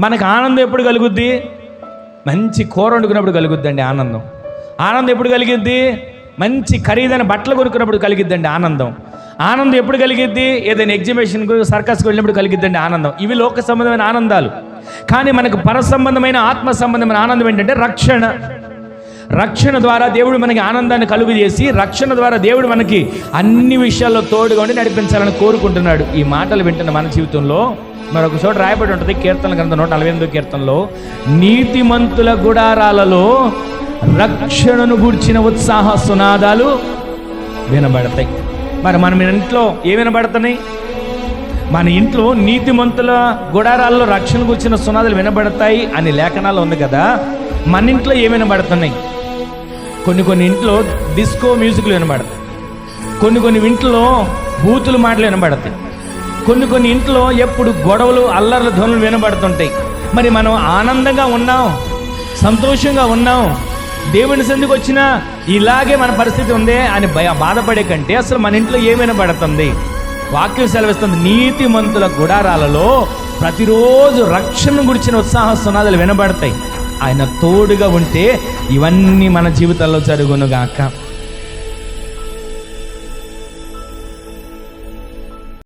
మనకు ఆనందం ఎప్పుడు కలుగుద్ది? మంచి కూర వండుకున్నప్పుడు కలుగుద్దండి ఆనందం. ఆనందం ఎప్పుడు కలిగిద్ది? మంచి ఖరీదైన బట్టలు కొనుక్కున్నప్పుడు కలిగిద్దండి ఆనందం. ఆనందం ఎప్పుడు కలిగిద్ది? ఏదైనా ఎగ్జిబిషన్కు సర్కస్కి వెళ్ళినప్పుడు కలిగిద్దండి ఆనందం. ఇవి లోక సంబంధమైన ఆనందాలు. కానీ మనకు పర సంబంధమైన ఆత్మ సంబంధమైన ఆనందం ఏంటంటే రక్షణ. రక్షణ ద్వారా దేవుడు మనకి ఆనందాన్ని కలుగు చేసి రక్షణ ద్వారా దేవుడు మనకి అన్ని విషయాల్లో తోడుగా ఉండి నడిపించాలని కోరుకుంటున్నాడు. ఈ మాటలు వింటున్న మన జీవితంలో మరొక చోట రాయబడి ఉంటుంది కీర్తన గ్రంథం నూట నలభై ఎనిమిదో కీర్తనలో నీతిమంతుల గుడారాలలో రక్షణను గూర్చిన ఉత్సాహ సునాదాలు వినబడతాయి. మరి మన ఇంట్లో ఏ వినబడుతున్నాయి? మన ఇంట్లో నీతిమంతుల గుడారాల్లో రక్షణ కూర్చిన సునాదులు వినబడతాయి అని లేఖనాలు ఉంది కదా. మన ఇంట్లో ఏ వినబడుతున్నాయి? కొన్ని కొన్ని ఇంట్లో డిస్కో మ్యూజిక్లు వినబడతాయి. కొన్ని కొన్ని ఇంట్లో బూతులు మాటలు వినబడతాయి. కొన్ని కొన్ని ఇంట్లో ఎప్పుడు గొడవలు అల్లర్ల ధ్వనులు వినబడుతుంటాయి. మరి మనం ఆనందంగా ఉన్నాం సంతోషంగా ఉన్నాం దేవుని సందుకు వచ్చినా ఇలాగే మన పరిస్థితి ఉందే అని భయ బాధపడే కంటే అసలు మన ఇంట్లో ఏం వినబడుతుంది? వాక్యం సెలవిస్తుంది నీతిమంతుల గుడారాలలో ప్రతిరోజు రక్షణ గురించిన ఉత్సాహ సునాదులు వినబడతాయి. ఆయన తోడుగా ఉంటే ఇవన్నీ మన జీవితాల్లో జరుగును గాక